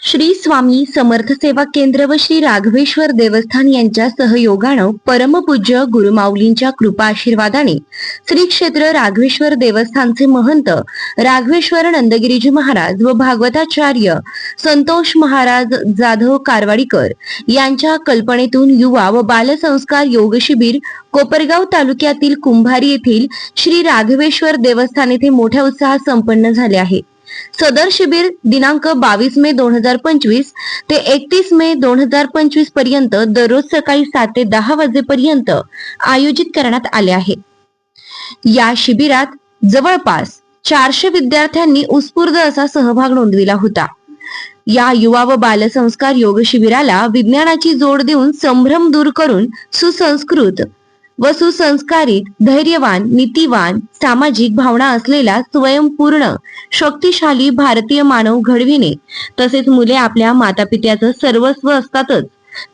श्री स्वामी समर्थ सेवा केंद्र व श्री राघवेश्वर देवस्थान यांच्या सहयोगानं परमपूज्य गुरुमाऊलींच्या कृपा आशीर्वादाने श्री क्षेत्र राघवेश्वर देवस्थानचे महंत राघवेश्वर नंदगिरीजी महाराज व भागवताचार्य संतोष महाराज जाधव कारवाडीकर यांच्या कल्पनेतून युवा व बालसंस्कार योग शिबिर कोपरगाव तालुक्यातील कुंभारी येथील श्री राघवेश्वर देवस्थान येथे मोठ्या उत्साहात संपन्न झाले आहे. सदर शिबिर दिनांक बावीस मे दोन हजार पंचवीस ते एकतीस मे दोन हजार पंचवीसपर्यंत दररोज सकाळी सात ते दहा वाजेपर्यंत आयोजित करण्यात आले आहे. या शिबिरात जवळपास चारशे विद्यार्थ्यांनी उत्स्फूर्त असा सहभाग नोंदविला होता. या युवा व बालसंस्कार योग शिबिराला विज्ञानाची जोड देऊन संभ्रम दूर करून सुसंस्कृत व सुसंस्कारित धैर्यवान नीतिवान सामाजिक भावना असलेला स्वयंपूर्ण शक्तिशाली भारतीय मानव घडविणे तसेच मुले आपल्या मातापित्याचं सर्वस्व असतातच.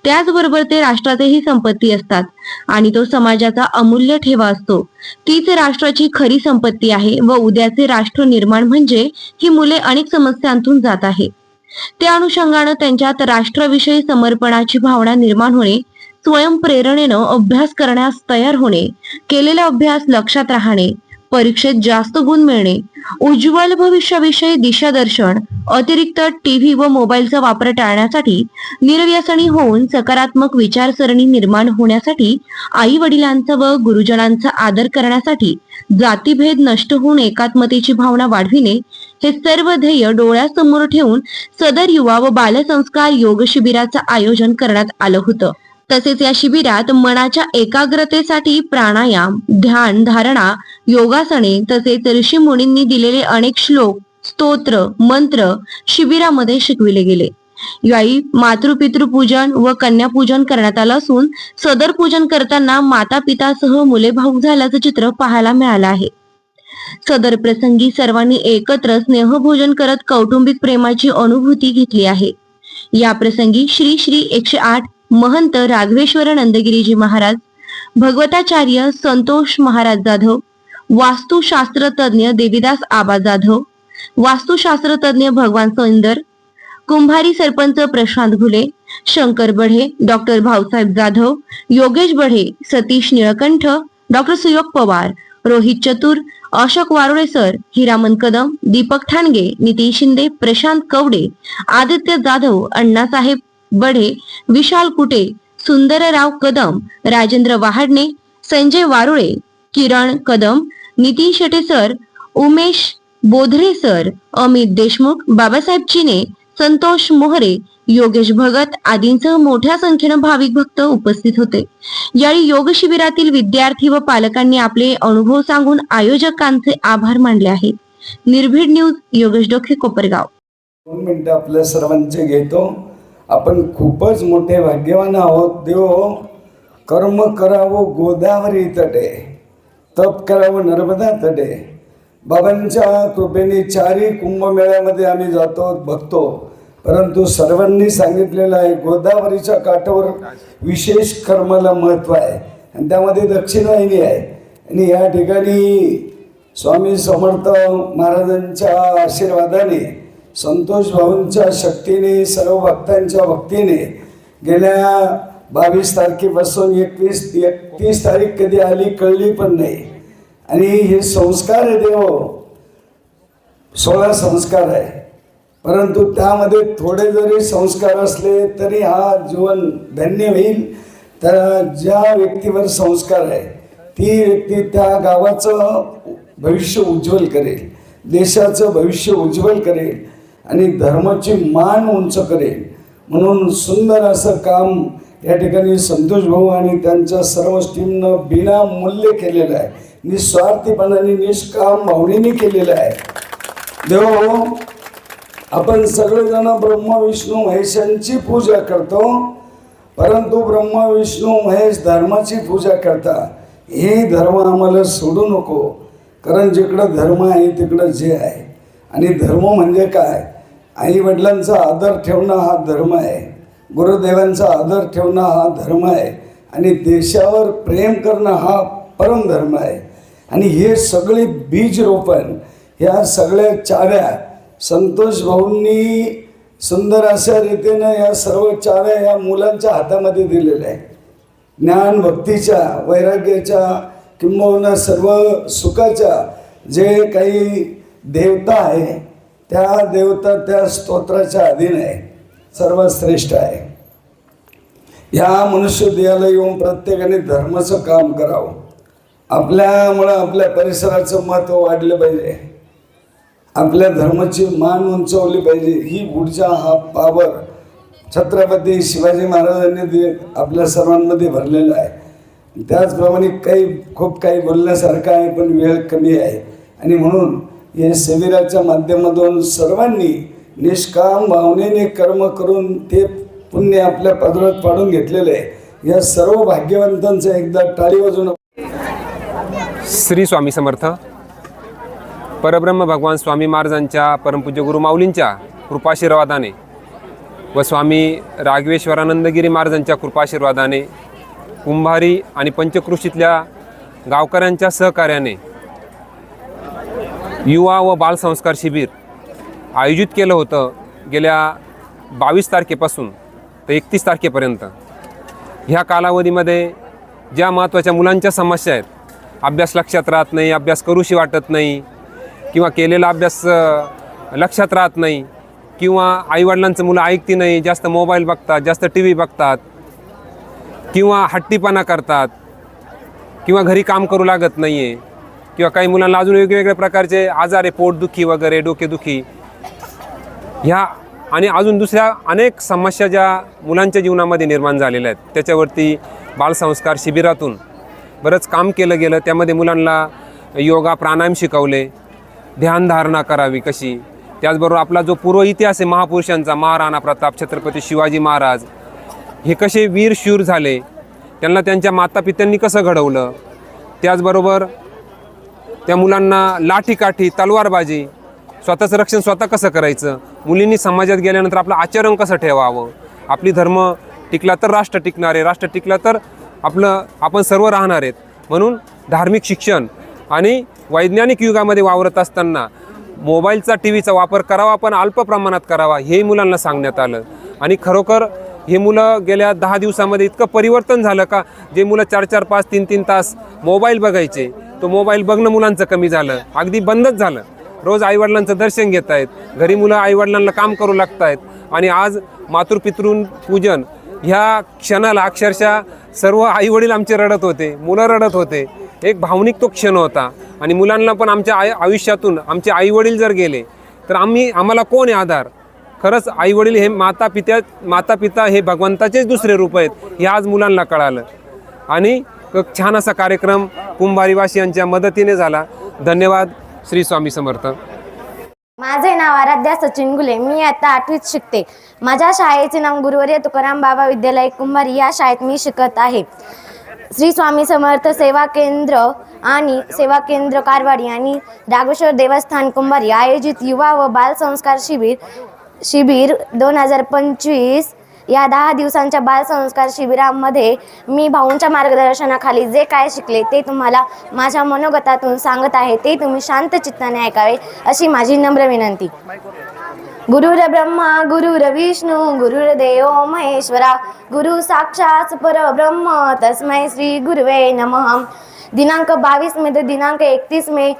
त्याचबरोबर ते राष्ट्राचेही संपत्ती असतात आणि तो समाजाचा अमूल्य ठेवा असतो. तीच राष्ट्राची खरी संपत्ती आहे व उद्याचे राष्ट्र निर्माण म्हणजे ही मुले अनेक समस्यांतून जात आहे. त्या अनुषंगानं त्यांच्यात राष्ट्राविषयी समर्पणाची भावना निर्माण होणे स्वयंप्रेरणेनं अभ्यास करण्यास तयार होणे केलेला अभ्यास लक्षात राहणे परीक्षेत जास्त गुण मिळणे उज्ज्वल भविष्याविषयी दिशादर्शन अतिरिक्त टीव्ही व मोबाईलचा वापर टाळण्यासाठी निर्व्यसनी होऊन सकारात्मक विचारसरणी निर्माण होण्यासाठी आई वडिलांचा व गुरुजनांचा आदर करण्यासाठी जातीभेद नष्ट होऊन एकात्मतेची भावना वाढविणे हे सर्व ध्येय डोळ्यासमोर ठेवून सदर युवा व बालसंस्कार योग शिबिराचं आयोजन करण्यात आलं होतं. तसेच या शिबिरात मनाच्या एकाग्रतेसाठी प्राणायाम ध्यान धारणा योगासने तसेच ऋषी मुनींनी दिलेले अनेक श्लोक स्तोत्र मंत्र शिबिरामध्ये शिकविले गेले. यावेळी मातृपितृ पूजन व कन्या पूजन करण्यात आलं असून सदर पूजन करताना माता पितासह मुले भाऊक झाल्याचं चित्र पाहायला मिळालं आहे. सदर प्रसंगी सर्वांनी एकत्र स्नेहभोजन करत कौटुंबिक प्रेमाची अनुभूती घेतली आहे. या प्रसंगी श्री श्री एकशे आठ महंत राघवेश्वर नंदगिरीजी महाराज भगवताचार्य संतोष महाराज जाधव वास्तुशास्त्र तज्ञ देवीदास आबा जाधव वास्तुशास्त्र तज्ञ Bhagwan Sundar Kumbhari sarpanch Prashant Ghule Shankar Badhe doctor Bhausaheb Jadhav Yogesh Badhe Satish Nilkanth doctor Suyog Pawar Rohit Chatur Ashok Warole sir Hiraman Kadam Deepak Thange Nitin Shinde Prashant Kawade Aditya Jadhav Annasaheb Badhe Vishal Kute Sundarrao Kadam Rajendra Wahadne Sanjay Warule Kiran Kadam Nitin Shete sir Umesh Bodhare sir Amit Deshmukh Babasaheb Chine Santosh Mohare Yogesh Bhagat आदींसह मोठ्या संख्येनं भाविक भक्त उपस्थित होते. यावेळी योग शिबिरातील विद्यार्थी व पालकांनी आपले अनुभव सांगून आयोजकांचे आभार मानले आहेत. निर्भीड न्यूज योगेश डोखे कोपरगाव. दोन मिनिटं आपल्या सर्वांचे घेतो. आपण खूपच मोठे भाग्यवान आहोत. देव कर्म करावं गोदावरी तटे तप करावं नर्मदा तटे. बाबांच्या कृपेने चारही कुंभमेळ्यामध्ये आम्ही जातो बघतो परंतु सर्वांनी सांगितलेलं आहे गोदावरीच्या काठावर विशेष कर्माला महत्त्व आहे. आणि त्यामध्ये दक्षिणवाहिनी आहे. आणि या ठिकाणी स्वामी समर्थ महाराजांच्या आशीर्वादाने संतोष भाऊंच्या शक्तीने सर्व भक्तांच्या भक्तीने गेल्या बावीस तारखेपासून एकवीस एकतीस तारीख कधी आली कळली पण नाही. आणि हे संस्कार आहे देव. सोळा संस्कार आहे. परंतु त्यामध्ये थोडे जरी संस्कार असले तरी हा जीवन धन्य होईल. तर ज्या व्यक्तीवर संस्कार आहे ती व्यक्ती त्या गावाचं भविष्य उज्ज्वल करेल. देशाचं भविष्य उज्ज्वल करेल. आणि धर्माची मान उंच करेल म्हणून सुंदर असं काम या ठिकाणी संतोष भाऊ आणि त्यांच्या सर्व टीमनं बिनामूल्य केलेलं आहे. निस्वार्थीपणाने निष्काम भावनेने केलेलं आहे. देव आपण सगळेजण ब्रह्मा विष्णू महेशांची पूजा करतो. परंतु ब्रह्मा विष्णू महेश धर्माची पूजा करता. हे धर्म आम्हाला सोडू नको. कारण जिकडं धर्म आहे तिकडं जे आहे. आणि धर्म म्हणजे काय? आई वडिलांचा आदर ठेवणं हा धर्म आहे. गुरुदेवांचा आदर ठेवणं हा धर्म आहे. आणि देशावर प्रेम करणं हा परमधर्म आहे. आणि हे सगळे बीज रोपण ह्या सगळ्या चाव्या संतोष भाऊंनी सुंदर अशा रीतीनं या सर्व चाव्या या मुलांच्या हातामध्ये दिलेल्या आहे ज्ञान भक्तीच्या वैराग्याच्या किंबहुना सर्व सुखाच्या जे काही देवता आहे त्या देवता त्या स्तोत्राच्या अधीन आहे. सर्वश्रेष्ठ आहे. ह्या मनुष्य देहाला येऊन प्रत्येकाने धर्माचं काम करावं. आपल्यामुळं आपल्या परिसराचं महत्त्व वाढलं पाहिजे. आपल्या धर्माची मान उंचवली पाहिजे. ही पुढच्या हा पावर छत्रपती शिवाजी महाराजांनी दे आपल्या सर्वांमध्ये भरलेला आहे. त्याचप्रमाणे काही खूप काही बोलण्यासारखं आहे पण वेळ कमी आहे. आणि म्हणून हे शिबिराच्या माध्यमातून सर्वांनी निष्काम भावनेने कर्म करून ते पुण्य आपल्या पदरात पाडून घेतलेलं आहे. या सर्व भाग्यवंतांचं एकदा टाळी वाजून श्री स्वामी समर्थ. परब्रह्म भगवान स्वामी महाराजांच्या परमपूज्य गुरु माऊलींच्या कृपाशीर्वादाने व स्वामी राघवेश्वरानंदगिरी महाराजांच्या कृपाशीर्वादाने कुंभारी आणि पंचकृषीतल्या गावकऱ्यांच्या सहकार्याने युवा व बालसंस्कार शिबिर आयोजित केलं होतं गेल्या बावीस तारखेपासून ते एकतीस तारखेपर्यंत. ह्या कालावधीमध्ये ज्या महत्त्वाच्या मुलांच्या समस्या आहेत अभ्यास लक्षात राहत नाही अभ्यास करूशी वाटत नाही किंवा केलेला अभ्यास लक्षात राहत नाही किंवा आईवडिलांचं मुलं ऐकती नाही जास्त मोबाईल बघतात जास्त टी व्ही बघतात किंवा हट्टीपणा करतात किंवा घरी काम करू लागत नाही आहे किंवा काही मुलांना अजून वेगवेगळ्या प्रकारचे आजार आहे पोटदुखी वगैरे डोकेदुखी ह्या आणि अजून दुसऱ्या अनेक समस्या ज्या मुलांच्या जीवनामध्ये निर्माण झालेल्या आहेत. त्याच्यावरती बालसंस्कार शिबिरातून बरंच काम केलं गेलं. त्यामध्ये मुलांना योगा प्राणायाम शिकवले ध्यानधारणा करावी कशी. त्याचबरोबर आपला जो पूर्व इतिहास आहे महापुरुषांचा महाराणा प्रताप छत्रपती शिवाजी महाराज हे कसे वीर शूर झाले त्यांना त्यांच्या मातापित्यांनी कसं घडवलं त्याचबरोबर त्या मुलांना लाठीकाठी तलवारबाजी स्वतःचं रक्षण स्वतः कसं करायचं? मुलींनी समाजात गेल्यानंतर आपलं आचरण कसं ठेवावं? आपली धर्म टिकला तर राष्ट्र टिकणार आहे राष्ट्र टिकला तर आपलं आपण सर्व राहणार आहेत. म्हणून धार्मिक शिक्षण आणि वैज्ञानिक युगामध्ये वावरत असताना मोबाईलचा टी व्हीचा वापर करावा पण अल्प प्रमाणात करावा हेही मुलांना सांगण्यात आलं. आणि खरोखर हे मुलं गेल्या दहा दिवसामध्ये इतकं परिवर्तन झालं का? जे मुलं चार चार पाच तीन तीन तास मोबाईल बघायचे तो मोबाईल बघणं मुलांचं कमी झालं. अगदी बंदच झालं. रोज आईवडिलांचं दर्शन घेत आहेत. घरी मुलं आईवडिलांना काम करू लागत आहेत आणि आज मातृपितृन पूजन ह्या क्षणाला अक्षरशः सर्व आईवडील आमचे रडत होते. मुलं रडत होते. एक भावनिक तो क्षण होता. आणि मुलांना पण आमच्या आय आयुष्यातून आमचे आईवडील जर गेले तर आम्ही आम्हाला कोण आहे आधार? खरंच आईवडील हे माता पित्या माता पिता हे भगवंताचेच दुसरे रूप आहेत हे आज मुलांना कळालं. आणि एक छान असा कार्यक्रम कुंभारीवासियांच्या मदतीने झाला. धन्यवाद श्री स्वामी समर्थ. माझे नाव आराध्या सचिन गुले. मी आता आठवीत शिकते. माझ्या शाळेचे नाव गुरुवर्य तुकाराम बाबा विद्यालय कुंभारी या शाळेत मी शिकत आहे. श्री स्वामी समर्थ सेवा केंद्र आणि सेवा केंद्र कारवाडी आणि रागेश्वर देवस्थान कुंभारी आयोजित युवा व बाल संस्कार शिबिर शिबिर दोन हजार पंचवीस या दहा दिवसांच्या बालसंस्कार शिबिरामध्ये मी भाऊंच्या मार्गदर्शनाखाली जे काय शिकले ते तुम्हाला माझ्या मनोगतातून सांगत आहे. ते तुम्ही शांत चित्ताने ऐकावे अशी माझी नम्र विनंती. गुरुर ब्रह्मा गुरुर विष्णू गुरुर देव महेश्वरा गुरु साक्षात परब्रह्म तस्मै श्री गुरुवे नमः. दिनांक बावीस मे ते दिनांक एकतीस मे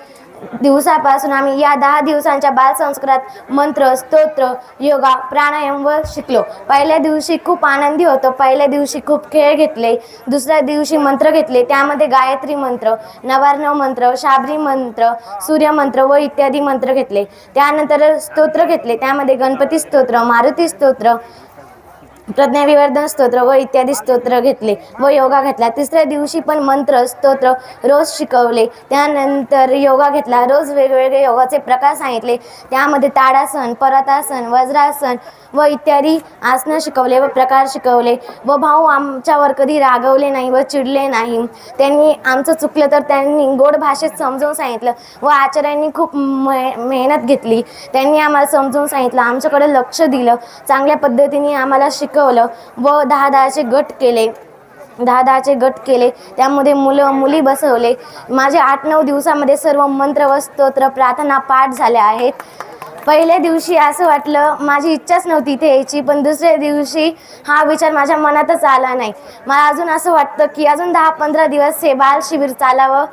दिवसापासून आम्ही या दहा दिवसांच्या बालसंस्कारात मंत्र स्तोत्र योगा प्राणायाम व शिकलो. पहिल्या दिवशी खूप आनंदी होतो. पहिल्या दिवशी खूप खेळ घेतले. दुसऱ्या दिवशी मंत्र घेतले. त्यामध्ये गायत्री मंत्र नवार्णव मंत्र शाबरी मंत्र सूर्यमंत्र व इत्यादी मंत्र घेतले. त्यानंतर स्तोत्र घेतले. त्यामध्ये गणपती स्तोत्र मारुती स्तोत्र प्रज्ञाविवर्धन स्तोत्र व इत्यादी स्तोत्र घेतले व योगा घेतला. तिसऱ्या दिवशी पण मंत्र स्तोत्र रोज शिकवले. त्यानंतर योगा घेतला. रोज वेगवेगळे योगाचे प्रकार सांगितले. त्यामध्ये ताडासन परतासन वज्रासन व इत्यादी आसनं शिकवले व प्रकार शिकवले. व भाऊ आमच्यावर कधी रागवले नाही व चिडले नाही. त्यांनी आमचं चुकलं तर त्यांनी गोड भाषेत समजून सांगितलं. व आचार्यांनी खूप मे मेहनत घेतली. त्यांनी आम्हाला समजून सांगितलं. आमच्याकडे लक्ष दिलं. चांगल्या पद्धतीने आम्हाला शिक शिकवलं व दहा दहाचे गट केले. दहा दहाचे गट केले. त्यामध्ये मुलं मुली बसवले. माझे आठ नऊ दिवसामध्ये सर्व मंत्र व स्तोत्र प्रार्थना पाठ झाल्या आहेत. पहिल्या दिवशी असं वाटलं माझी इच्छाच नव्हती इथे यायची पण दुसऱ्या दिवशी हा विचार माझ्या मनातच आला नाही. मला अजून असं वाटतं की अजून दहा पंधरा दिवस हे बाल शिबिर चालावं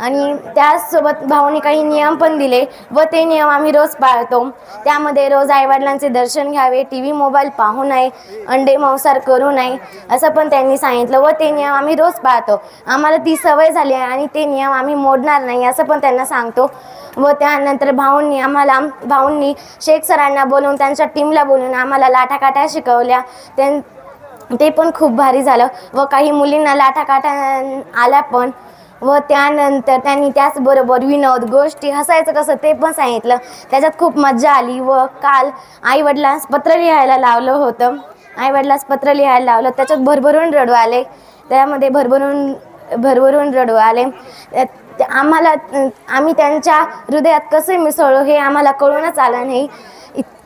आणि त्याचसोबत भाऊनी काही नियम पण दिले व ते नियम आम्ही रोज पाळतो. त्यामध्ये रोज आईवडिलांचे दर्शन घ्यावे टी व्ही मोबाईल पाहू नये अंडे मांसार करू नये असं पण त्यांनी सांगितलं व ते नियम आम्ही रोज पाळतो. आम्हाला ती सवय झाली आहे आणि ते नियम आम्ही मोडणार नाही असं पण त्यांना सांगतो. व त्यानंतर भाऊंनी आम्हाला भाऊंनी शेख सरांना बोलवून त्यांच्या टीमला बोलवून आम्हाला लाठाकाठ्या शिकवल्या. त्यां ते पण खूप भारी झालं व काही मुलींना लाठाकाठ्या आल्या पण. व त्यानंतर त्यांनी त्याचबरोबर विनोद गोष्टी हसायचं कसं ते पण सांगितलं. त्याच्यात खूप मज्जा आली व काल आईवडिलांस पत्र लिहायला लावलं होतं. आईवडिलांस पत्र लिहायला लावलं. त्याच्यात भरभरून रडू आले. त्यामध्ये भरभरून भरभरून रडू आले. आम्हाला आम्ही त्यांच्या हृदयात कसे मिसळलो हे आम्हाला कळूनच आलं नाही.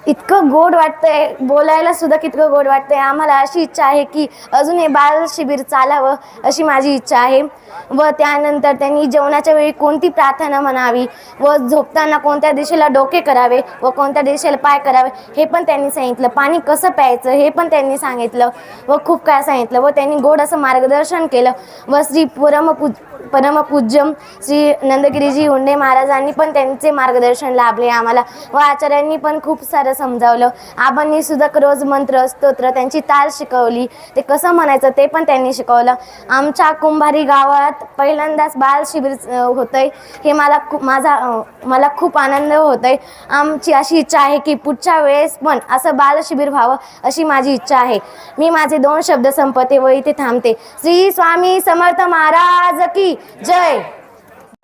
इतकं गोड वाटतंय. बोलायला सुद्धा कितकं गोड वाटतंय. आम्हाला अशी इच्छा आहे की अजून हे बाल शिबिर चालावं अशी माझी इच्छा आहे. व त्यानंतर त्यांनी जेवणाच्या वेळी कोणती प्रार्थना म्हणावी व झोपताना कोणत्या दिशेला डोके करावे व कोणत्या दिशेला पाय करावे हे पण त्यांनी सांगितलं. पाणी कसं प्यायचं हे पण त्यांनी सांगितलं व खूप काय सांगितलं. व त्यांनी गोड असं मार्गदर्शन केलं. व श्री परमपूज परमपूज्यम श्री नंदगिरीजी हुंडे महाराजांनी पण त्यांचे मार्गदर्शन लाभले आम्हाला. व आचार्यांनी पण खूप सारं समजावलं आबांनी सुद्धा रोज मंत्र स्तोत्र त्यांची ताल शिकवली. ते कसं म्हणायचं ते पण त्यांनी शिकवलं. आमच्या कुंभारी गावात पहिल्यांदाच बाल शिबिर होतंय. हे मला खूप माझा मला खूप आनंद होतोय. आमची अशी इच्छा आहे की पुढच्या वेळेस पण असं बाल शिबिर व्हावं अशी माझी इच्छा आहे. मी माझे दोन शब्द संपते व इथे थांबते. श्री स्वामी समर्थ महाराज की जय.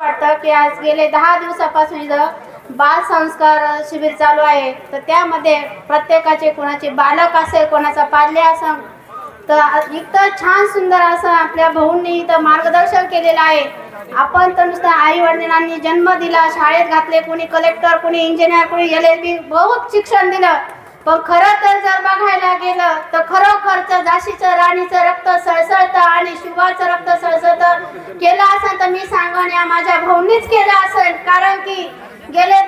वाटतं की आज गेले दहा दिवसापासून इथं बाल संस्कार शिबिर चालू आहे. तर त्यामध्ये प्रत्येकाचे कोणाचे बालक असेल कोणाचा पाल्य असेल तर इतकं छान सुंदर असं आपल्या भाऊंनी इथं मार्गदर्शन केलेलं आहे. आपण तर नुसतं आई वडिलांनी जन्म दिला शाळेत घातले कोणी कलेक्टर कोणी इंजिनियर कोणी एल एल बी बहुत शिक्षण दिलं. पण खरं तर जर बघायला गेलं तर खरोखरचं झाशीचं राणीचं रक्त सळसळतं आणि शुभाचं रक्त सळसळतं. केलं असेल तर मी सांगन या माझ्या भाऊंनीच केलं असेल. कारण की गेले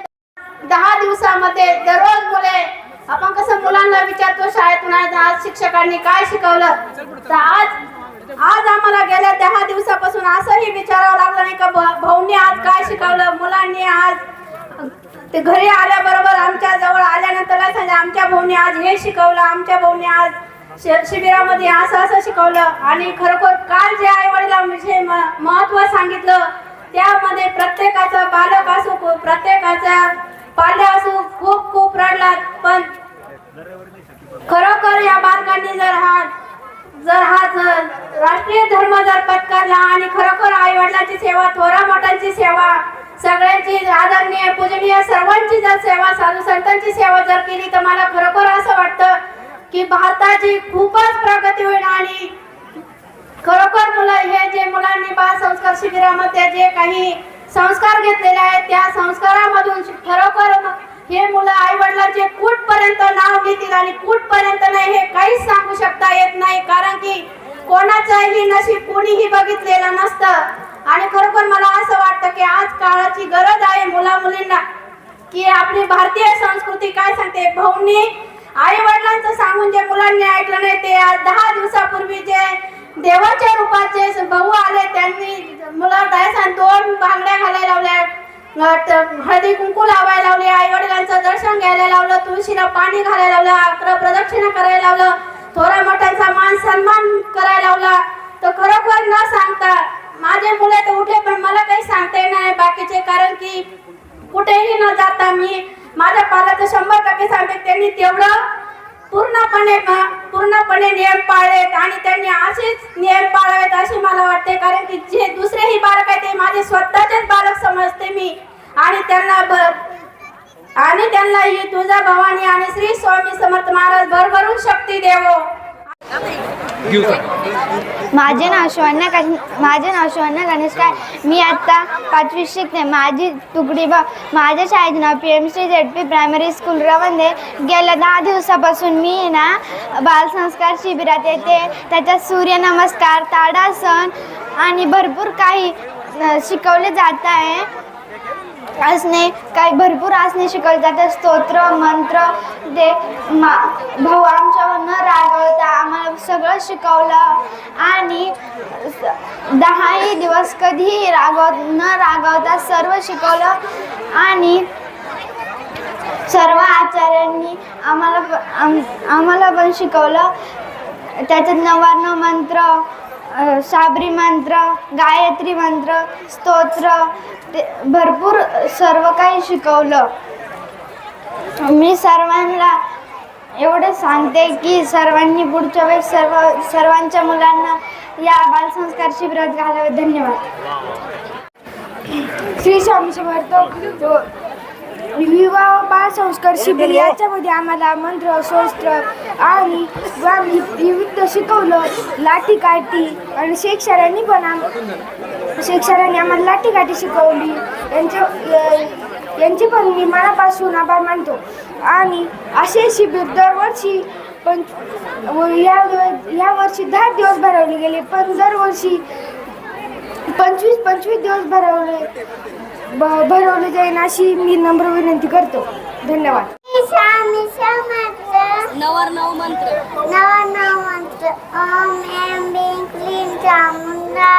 दहा दिवसामध्ये दररोज मुले. आपण कसं मुलांना विचारतो शाळेतून आज शिक्षकांनी काय शिकवलं? तर आज आज आम्हाला गेल्या दहा दिवसापासून असंही विचारावं लागलं नाही का भाऊंनी आज काय शिकवलं मुलांनी आज ते घरी आल्याबरोबर आमच्या जवळ आल्यानंतर आमच्या भाऊने आज हे शिकवलं आमच्या भाऊने आज शि- शिबिरामध्ये असं असं शिकवलं. आणि खरोखर काल जे आई वडिला महत्त्व सांगितलं त्यामध्ये प्रत्येकाचा बालक असो प्रत्येकाचा पाल्या असो खूप खूप रडलात पण खरोखर या बालकांनी जर हा जर हा जर राष्ट्रीय धर्म जर पत्करला आणि खरोखर आई वडिलांची सेवा थोरा मोठ्यांची सेवा सगळ्यांची आदरणीय पूजनीय सर्वांची जर सेवा साधू संतांची सेवा जर केली तर मला खरोखर असं वाटतं की भारताची खूपच प्रगती होईल आणि खरोखर मुलं हे जे मुलांनी बाल संस्कार शिबिरामध्ये जे काही संस्कार घेतलेले आहेत त्या संस्कारामधून खरोखर हे मुलं आई वडिलांचे कुठपर्यंत नाव घेतील आणि कुठपर्यंत नाही हे काहीच सांगू शकता येत नाही. कारण की कोणाचंही नशीब कोणीही बघितलेलं नसतं. आणि खरोखर मला असं वाटतं की आज काळाची गरज आहे मुला मुलींना की आपली भारतीय संस्कृती काय सांगते? भाऊंनी आई वडिलांचं सांगून जे मुलांनी ऐकलं नाही ते आज दहा दिवसापूर्वी जे देवाच्या रूपाचे भाऊ आले त्यांनी मुलं दयासान दोन बांगड्या घालायला लावल्या. हळदी कुंकू लावायला लावले आई वडिलांचं दर्शन घ्यायला लावलं तुळशीला पाणी घालायला लावलं अकरा प्रदक्षिणा करायला लावलं थोड्या मोठ्यांचा मान सन्मान करायला लावला. तर खरोखर न सांगता माझे मुले तर उठे पण मला काही सांगता येणार नाही बाकीचे कारण की कुठेही न जाता मी माझ्या पालाचं शंभर टक्के सांगते त्यांनी तेवढं पूर्णपणे पूर्णपणे नियम पाळलेत आणि त्यांनी असेच नियम पाळावेत असे मला वाटते. कारण की जे दुसरेही बालक आहे ते माझे स्वतःचेच बालक समजते मी. आणि त्यांना आणि त्यांना ही तुझा भवानी आणि श्री स्वामी समर्थ महाराज भरभरून शक्ती देवो. माझे नाव शिवण्या कश माझे नाव शिवण्या गणेश काय? मी आत्ता पाचवी शिकते. माझी तुकडी ब माझ्या शाळेचे नाव P M C Z P primary school Rawande. गेल्या दहा दिवसापासून मी ना बालसंस्कार शिबिरात येते. त्याच्यात सूर्यनमस्कार ताडासन आणि भरपूर काही शिकवले जात आहे. असणे काही भरपूर असणे शिकवतात. स्तोत्र मंत्र ते मा भाऊ आमच्यावर न रागवता आम्हाला सगळं शिकवलं. आणि दहाही दिवस कधीही रागव न रागवता सर्व शिकवलं. आणि सर्व आचार्यांनी आम्हाला आम आम्हाला पण शिकवलं. त्याच्यात नवार्ण मंत्र साबरी मंत्र गायत्री मंत्र स्तोत्र ते भरपूर सर्व काही शिकवलं. मी सर्वांना एवढं सांगते की सर्वांनी पुढच्या वेळेस सर्व सर्वांच्या मुलांना या बालसंस्कार शिबिरात घालावे. धन्यवाद. श्री स्वामी समर्थ. विवाह बाल संस्कार शिबिर याच्यामध्ये आम्हाला मंत्र शस्त्र आणि विविध शिकवलं. लाठी काठी आणि सरांनी पण आम सरांनी आम्हाला लाठी काठी शिकवली. यांच्या यांचे पण मी मनापासून आभार मानतो. आणि असे शिबिर दरवर्षी पण या या वर्षी दहा दिवस भरवले गेले पण दरवर्षी पंचवीस पंचवीस दिवस भरवले. भरवले जाईल अशी मी नम्र विनंती करतो. धन्यवाद. समर्थ. नवरनव मंत्र. नवरनव मंत्र. ओम एम चामुंडा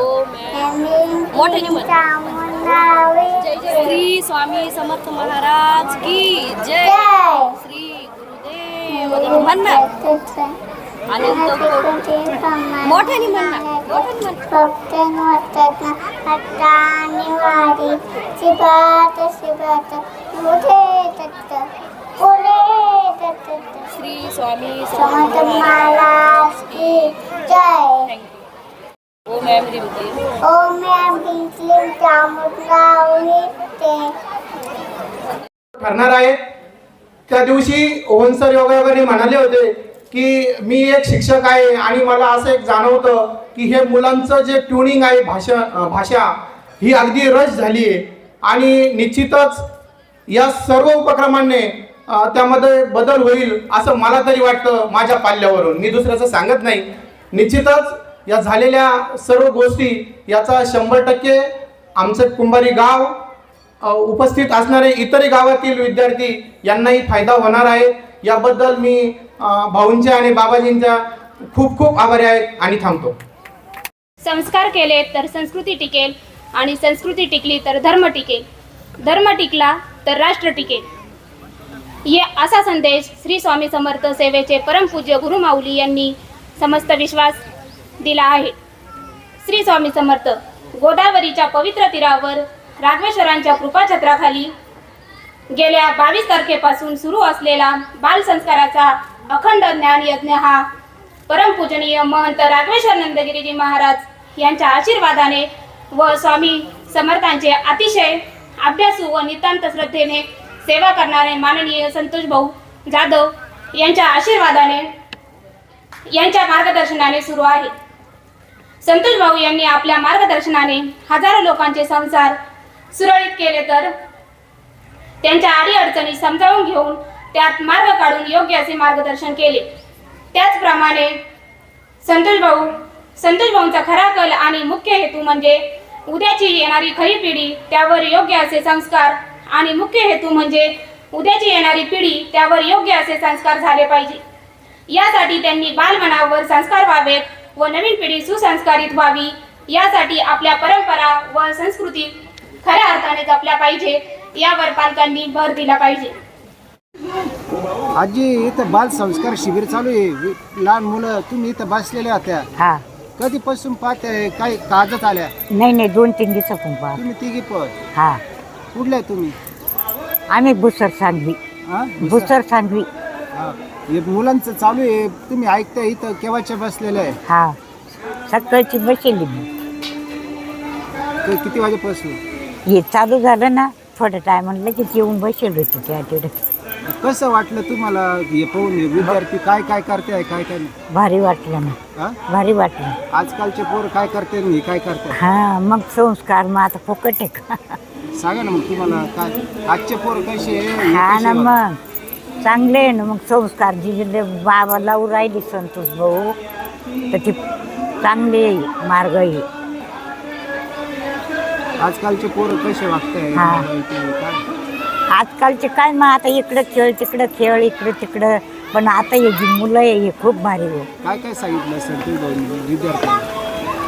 ओम एम बीं क्लीं चामुंडा श्री स्वामी समर्थ महाराज की जय. श्री गुरुदेव म्हण ना अनंत मोठ्याने म्हण ना मोठ्याने म्हण फक्त वाटतात हट्टाने वारी शिबात शिबात पुढे दत्त पुढे दत्त श्री स्वामी समर्थ महाराज की जय ओम ओम एम विद्ये ठरणार आहे. त्या दिवशी ओवनसर योगायोगाने म्हणाले होते की मी एक शिक्षक आहे आणि मला असं एक जाणवतं की हे मुलांचं जे ट्युनिंग आहे भाषा भाषा ही अगदी रस झाली आहे. आणि निश्चितच या सर्व उपक्रमांनी त्यामध्ये बदल होईल असं मला तरी वाटतं माझ्या पाल्यावरून. मी दुसऱ्याचं सांगत नाही. निश्चितच या झालेल्या सर्व गोष्टी याचा शंभर टक्के आमचं कुंभारी गाव उपस्थित असणारे इतर गावातील विद्यार्थी यांनाही फायदा होणार आहे. याबद्दल मी भाऊंच्या आणि बाबाजींच्या खूप खूप आभारी आहे आणि थांबतो. संस्कार केले तर संस्कृती टिकेल आणि संस्कृती टिकली तर धर्म टिकेल. धर्म टिकला तर राष्ट्र टिकेल. ये असा संदेश श्री स्वामी समर्थ सेवेचे परमपूज्य गुरुमाऊली यांनी समस्त विश्वास दिला आहे. श्री स्वामी समर्थ गोदावरीच्या पवित्र तीरावर राघवेश्वरांच्या कृपाछत्राखाली गेल्या बावीस तारखेपासून सुरू असलेला बालसंस्काराचा अखंड ज्ञान यज्ञ हा परमपूजनीय महंत राघवेश्वर नंदगिरीजी महाराज यांच्या आशीर्वादाने व स्वामी समर्थांचे अतिशय अभ्यासू व नितांत श्रद्धेने सेवा करणारे माननीय संतोष भाऊ जाधव यांच्या आशीर्वादाने यांच्या मार्गदर्शनाने सुरू आहे. संतोष भाऊ यांनी आपल्या मार्गदर्शनाने हजारो लोकांचे संसार सुरळीत केले तर त्यांच्या अडीअडचणी समजावून घेऊन त्यात मार्ग काढून योग्य असे मार्गदर्शन केले. त्याचप्रमाणे संतोष भाऊ संतोष भाऊंचा खरा कल आणि मुख्य हेतू म्हणजे उद्याची येणारी खरी पिढी त्यावर योग्य असे संस्कार आणि मुख्य हेतू म्हणजे उद्याची येणारी पिढी त्यावर योग्य असे संस्कार झाले पाहिजे. यासाठी त्यांनी बालमनावर संस्कार व्हावेत व नवीन पिढी सुसंस्कारित व्हावी. यासाठी आपल्या परंपरा व संस्कृती खऱ्या अर्थाने जपल्या पाहिजे. यावर पालकांनी भर दिला पाहिजे. आजी इथं बाल संस्कार शिबिर चालू आहे. लहान मुलं तुम्ही इथं बसलेल्या होत्या. हा. कधीपासून पाहते काही कागद आल्या? नाही नाही दोन तीन दिवसापून पहा तुम्ही तिघी पण. हा. कुठल्या तुम्ही? आम्ही बुसर सांगवी. हा? बुसर सांगवी. हा. हे मुलांचं चालू आहे. तुम्ही ऐकता इथं केव्हाच्या बसलेलं आहे? हा. सकाळची बसली मी. क- किती वाजेपासून? हे चालू झालं ना थोड्या टायमाला लगेच येऊन बसेल होती त्या तिथे. कसं वाटलं तुम्हाला हे पाहून हे विद्यार्थी काय काय करते काय काय नाही? भारी वाटलं ना. हा? भारी वाटलं. आजकालचे पोर काय करते आणि हे काय करते? हा मग संस्कार मग आता फुकट आहे का? सांगा ना मग तुम्हाला काय आजचे पोर कसे आहे, हे हा कसे ना वागतात? मग. चांगले आहे ना मग संस्कार. जी बाबा लावून राहिली संतोष भाऊ तर ती चांगले आहे, मार्ग आहे. आजकालचे पोर कसे वागताय हा. काय आजकालचे काय मग आता इकडं खेळ तिकडं खेळ इकडं तिकडं. पण आता हे जी मुलं आहे हे खूप भारी आहे. काय काय सांगितलं सर तुम्ही विद्यार्थ्यांना?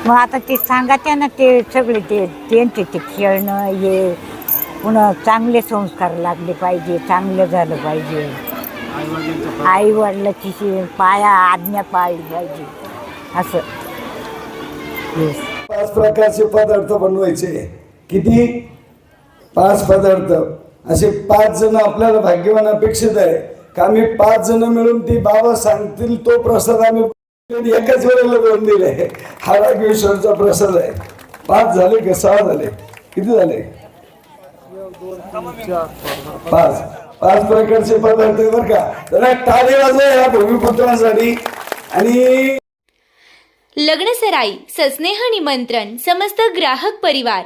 मग आता ते सांगा ना ते सगळे ते त्यांचे ते खेळणं हे. पुन्हा चांगले संस्कार लागले पाहिजे चांगलं झालं पाहिजे. आई वडिलांचं आई वडिलाची शे- पाया आज्ञा पाळली पाहिजे. असं. येस पाच प्रकारचे पदार्थ बनवायचे. किती? पाच पदार्थ. असे पाच जण आपल्याला भाग्यवान अपेक्षित आहे का आम्ही पाच जण मिळून ती बाबा सांगतील तो प्रसाद आम्ही एकाच वेळेला करून दिले हा रागेश्वरचा प्रसाद आहे. पाच झाले का सहा झाले? किती झाले? पाच. पाच प्रकारचे पदार्थ आहे बरं का. तर टाळी वाजवा या भूमिपुत्रांसाठी. आणि लग्नसराई सस्नेह निमंत्रण समस्त ग्राहक परिवार.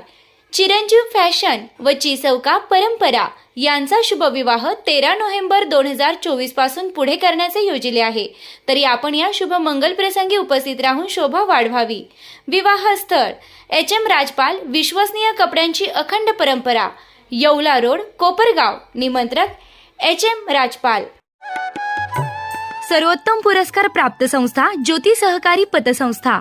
चिरंजीव फॅशन व चिसौका परंपरा यांचा शुभविवाह तेरा नोव्हेंबर दोन हजार चोवीसपासून पुढे करण्याचे योजिले आहे. तरी आपण या शुभ मंगल प्रसंगी उपस्थित राहून शोभा वाढवावी. विवाह स्थळ एच एम राजपाल विश्वसनीय कपड्यांची अखंड परंपरा येवला रोड कोपरगाव निमंत्रक एच एम राजपाल. सर्वोत्तम पुरस्कार प्राप्त संस्था ज्योती सहकारी पतसंस्था.